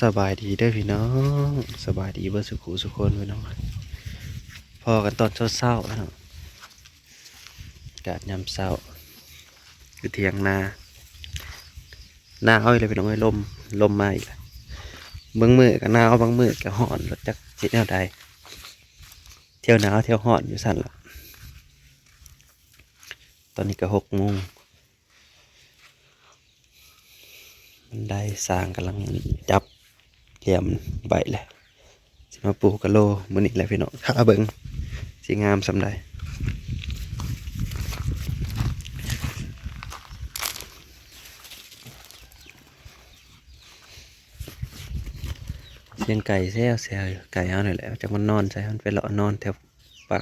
สบายดีเด้อพี่น้องสบายดีเบิดสุขุสุคนพี่น้องพอกันตอนเช้าๆพี่น้อากาศยามเช้าคือเที่ยงนาหน้าเอาอีกเลยพี่น้องเอ้ยลมลมมาอีกแล้วบางมือก็หนาวบางมือก็ร้อนรถจักจิตแนวใดเที่ยวหนาวเที่ยวร้อนอยู่สั่นละตอนนี้ก็หกโมงมันได้สร้างกำลังจับ เหลี่ยมใบแหละสิมาปลูกกะโลมื้อนี้แหละพี่น้องถ้าเบิ่งสิงามสำใดเสียงไก่แซวแซวอยู่ไก่เอาหน่อยแหละจักมันนอนใช่มันไปเลาะนอนแถวป่า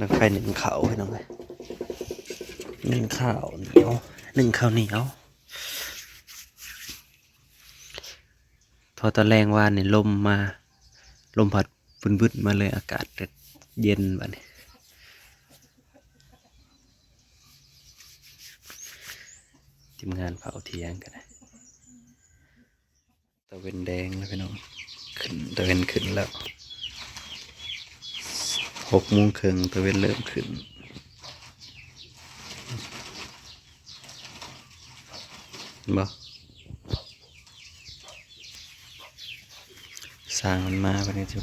นักไฟหนึ่งเขาวพี่น้องเลยหนึ่งข้าวเหนียวหนึ่งข้าวเหนียวพอตอนแรงว่าเนี่ยลมมา ลมพัดบึนๆมาเลยอากาศเย็นแบบนี้ทีมงานเผาเทียงกันนะตะเวนแดงแล้วพี่น้องขึ้นตะเวนขึ้นแล้ว หกโมงครึ่งตะเวนเริ่มขึ้นบ่สร้างมันมาไปนี่จะ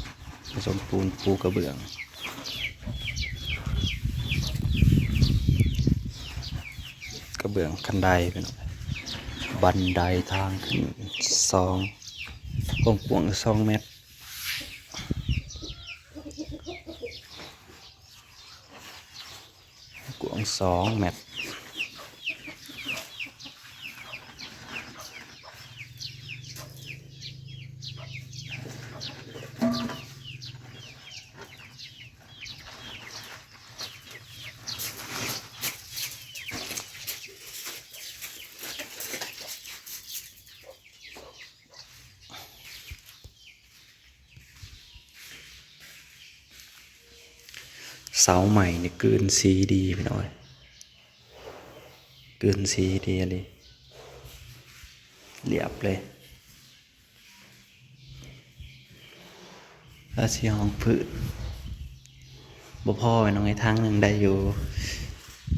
ผสมปูนปูกระเบื้องกระเบื้องคันไดไปหน่อยบันไดทางขึ้นสองกว้างกวางสองเมตร องสองแมต เสาใหม่นี่เกินสีดีไปหน่อยเกินสีดีอะไรเรียบเลยแล้วสีห้องพืชบ่พ่อไปน้องไอ้ทางหนึ่งได้อยู่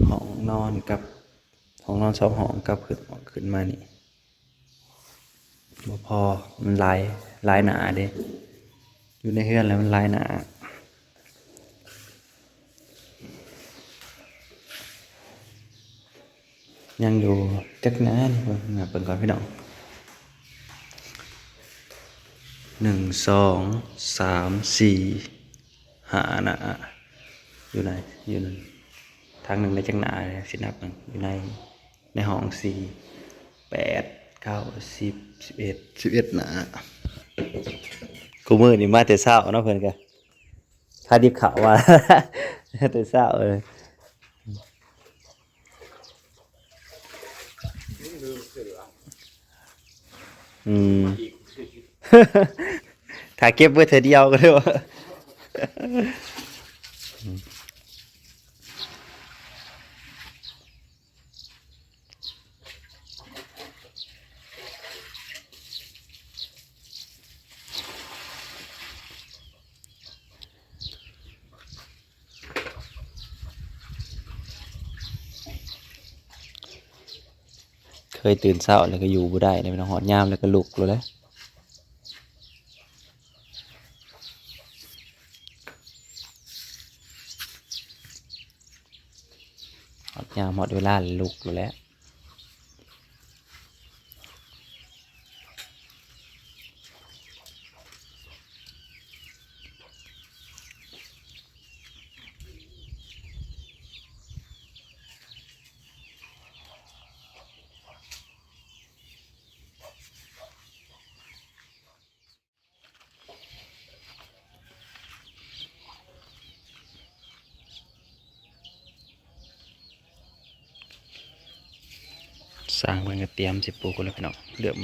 ห้องนอนกับห้องนอนสองห้องกับขึ้นขึ้นมานี่บ่พอมันลายลายหนาเด้อยู่ในเฮือนแล้วมันลายหนา ยังอยู่จักหน้านี่เบิ่งนะเบิ่งก่อนพี่น้องหนึ่งสองสามสี่หาหนะอยู่ไหนอยู่นั่นทางหนึ่งในจักหนาสินับมันอยู่ในในห้องสี่แปดเก้าสิบสิบเอ็ดสิบเอ็ดหนากูมือนี่มาแต่เช้าเนาะเพื่อนกันถ้าดิบข่าวว่าแต่เช้าเลย อืมถ้าเก็บไว้เธอเดียวก็ได้ว่า ยตื่นเช้าแล้วก็อยู่บ่ได้เลยมันหอดยามแล้วก็ลุกเลยแหละหอดยามหอดเวลาลุกเลยแหล้ว สร้างเพิ่นเตรียมสิปูกันเล้วพี่น้องเรื่ม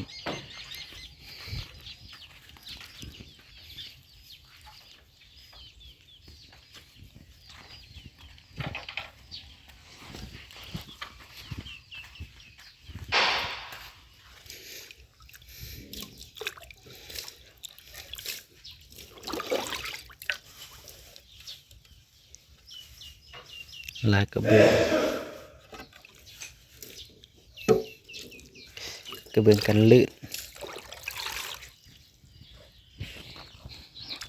ลากระเบือ กระเบื้องกันลื่น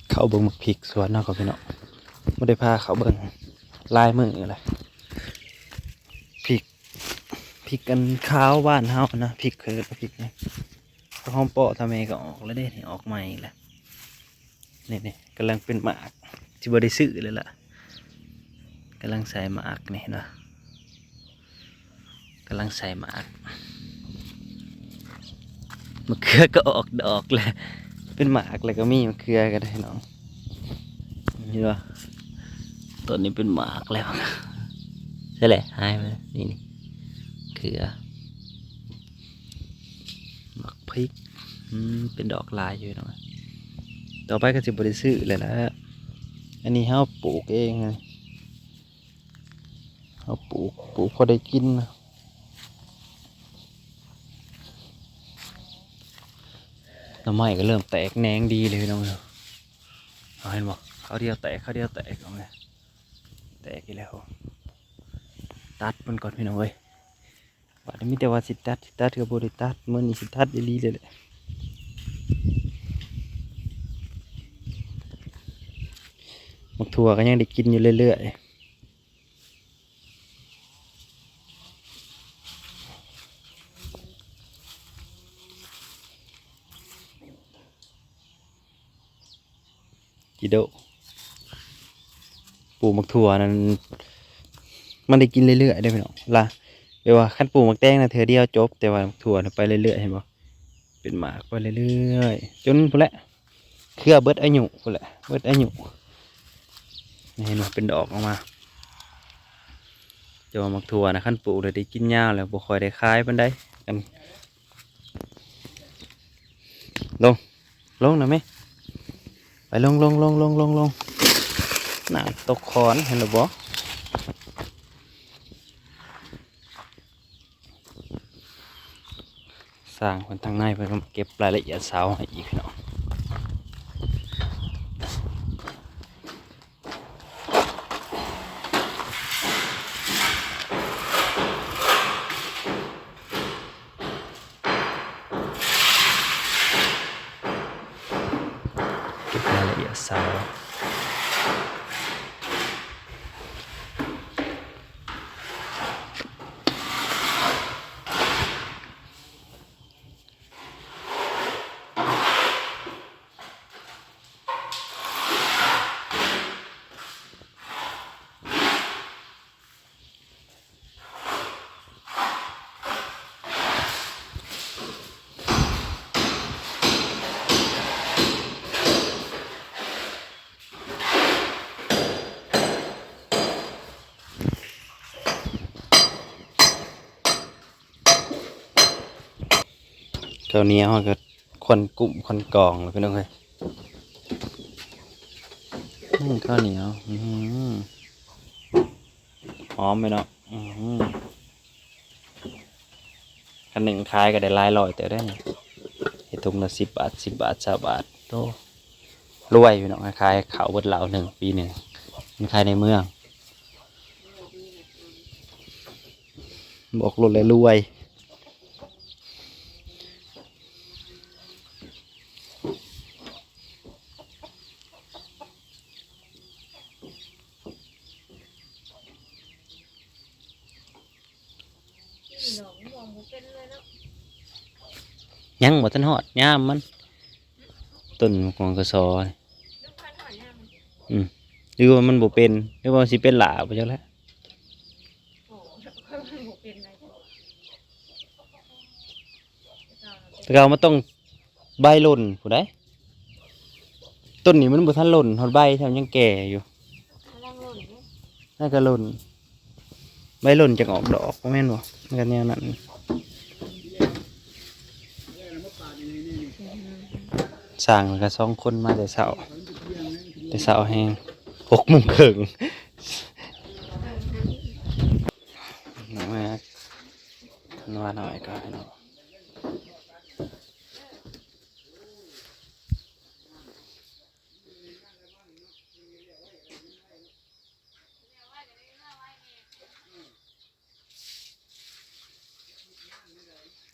เขาเบิ่งมักพริกสวนเนาะกับพี่เนาะไม่ได้พาเขาเบิ่งลายมืออะไรพริกพริกกันข้าวบ้านเฮานะพริกคือพริกนี่พอหอมเปาะทำไมก็ออกแล้วเด้นี่ออกใหม่แหละนี่นี่กำลังเป็นหมากที่บได้ซื้อเลยล่ะกำลังใส่หมากนี่นะกำลังใส่หมาก มะเขือก็ออกดอกแล้วเป็นหมากแล้วก็มีมะเขือก็ได้น้องเห็นปะต้นนี้เป็นหมากแล้วใช่แหละหายไปนี่นี่เขือหมักพริกเป็นดอกลายอยู่เนาะต่อไปก็จะบริสุทธิ์เลยละอันนี้เฮาปลูกเองไงเฮาปลูกปลูกพอได้กินนะ หน้ำไม้ก็เริ่มแตกแหนงดีเลยน้องเอาเห็นบอกเขาเดียวแตกเขาเดียวแตกเอาไงแตกอีกแล้วตัดมันก่อนพี่น้องเว้ยว่ามีแต่ว่าสิตัดสิตัดกับบริตัดเมื่อนี้สิตัดอีลีเลยแหละมักถั่วก็ยังได้กินอยู่เรื่อยๆ กิโดปลูกมักถั่วนั้น มันได้กินเรื่อยๆได้ไหมน้องล่ะแปลว่าขั้นปลูกมักแตงนะเธอเดียวจบ แต่ว่าถั่วน่ะไปเรื่อยๆเห็นบ่เป็นหมากไปเรื่อยๆจนพุ่นแหละเครือเบิดอายุพุ่นแหละเบิดอายุนี่เห็นบ่เป็นดอกออกมาจะว่ามักถั่วนะขั้นปลูกเลยได้กินยาวแล้วบ่ค่อยได้ขายปานใดกันลงลงนะแม่ ไปลงลงลงลงลงลงน่าตกคอนเห็นหรือบ่สร้างคนทางในเพื่อเก็บรายละเอียดเสาให้อีกพี่น้อง เจ้าเหนี้เขาก็คนกลุ่มคนกองเลยพี่น้องเอ้ยข้าวเหนียวอืมหอมไหมเนาะอืมคันหนึ่งขายก็ได้ลายร้อยแต่ได้นี่เห็ดถุงละสิบบาทสิบบาทสาบาทโตรวยพี่น้องขายเขาวเบิดเหล่าหนึ่งปีหนึ่งมันขายในเมือง บอกรถเลยรวย หนองมองบ่เป็นเลยเนาะยังบ่ทันฮอดยามมันต้นของกระสอลูกพันหอยยามอืมหรือว่ามันบ่เป็นหรือว่าสิเป็นหลาบ่จักแล้วโอ้เขามันบ่เป็นอะไรจ้ะแต่เก่ามันต้องใบหล่นผู้ใดต้นนี้มันบ่ทันหล่นฮอดใบแถมยังแก่อยู่กำลังหล่นอยู่น่าจะหล่น ใบหล่นจะออกดอกแม่นบ่มันก็แนวนั้นสร้างมันก็สองคนมาแต่เสาแต่เสาแห้งหกโมงครึ่งหนูแม่นวดหน่อยก็ให้หนู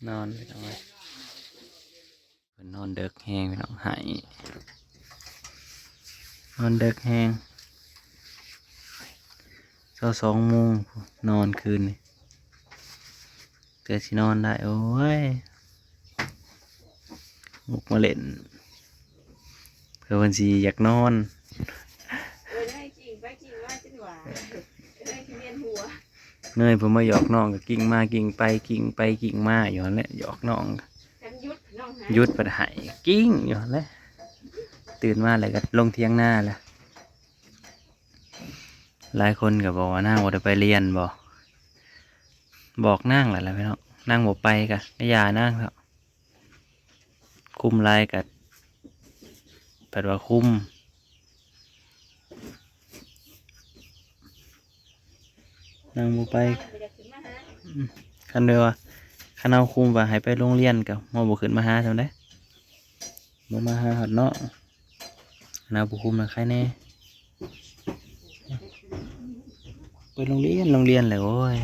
นอนพี่น้องเอ้ยเพิ่นนอนเด็กแห้งพี่น้องหายนอนเด็กแห้งเช้าสองโมงนอนคืนเกิดสินอนได้โอ้ยมุกมาเล่นเพื่อวันสีอยากนอน เออได้กิ่งไปกิ่งมาจนหวาได้ที่เวียนหัว เนยผมมาหยอกน้องก็กิ่งมากิ่งไปกิ่งไปกิ่งมาอยู่นั่นแหละหยอกน้องจำยุดน้องหาหยุดปัดหายกิ้งอยู่นั่นแหละตื่นมาเลยก็ลงเที่ยงหน้าแหละหลายคนก็บอกว่านั่งบ่ได้ไปเรียนบ่บอกนั่งแหละแล้วพี่น้องนั่งบ่ไปกะไม่ยานั่งแล้วคุมลายกัดแปดว่าคุม นั่งบ่ไปขันเดียวคันเอาคุมว่าให้ไปโรงเรียนกับมอบุขึ้นมาหาทำได้บ่มาหาหอดเนาะนาบุคุมนะใครแน่ไปโรงเรียนโรงเรียนเลยโอ้ย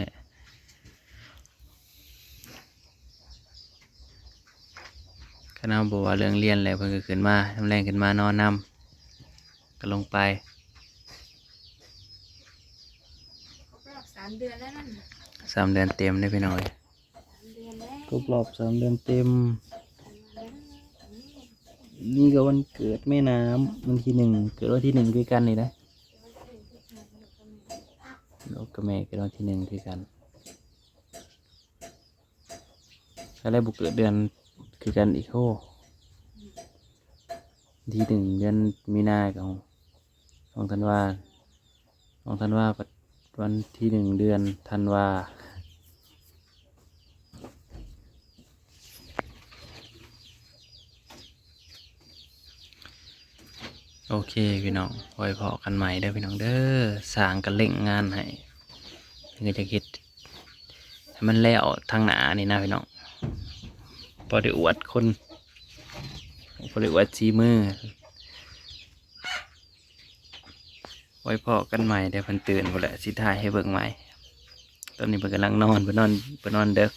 นั่ นแหละคันเอาบอกว่าเรื่องเรียนแล้วเพิ่นก็ขึ้นมาทำแรงขึ้นมานอนนำก็ลงไปครบรอบสามเดือนแล้วนั่นน่ะสามเดือนเต็มได้พี่น้อยสามเดือนแล้วครบรอบสามเดือนเต็ม นี่ก็วันเกิดแม่น้ำวันที่หนึ่งเกิดวันที่หนึ่งคือกันนี่นะลูกกับแม่เกิดวันที่หนึ่งคือกันก็ได้บุกเกิดเดือน คือกันอีโคที่หนึ่งเดือนมีนาของของธันวาของธันวาปวันที่หนึ่งเดือนธันวาโอเคพี่น้องไว้พอกันใหม่เด้อพี่น้องเด้อสร้างกันเล่งงานให้เพื่อจะคิดให้มันแล้วทางหนานี่นะพี่น้อง พอได้อวดคนพอได้อวดชีมือไว้พอกันใหม่เดี๋ยวเพิ่นตื่นหมดแหละสิทายให้เบิ่งใหม่ ตอนนี้เพิ่นกำลังนอนเพิ่นนอนเพิ่นนอนเด็ก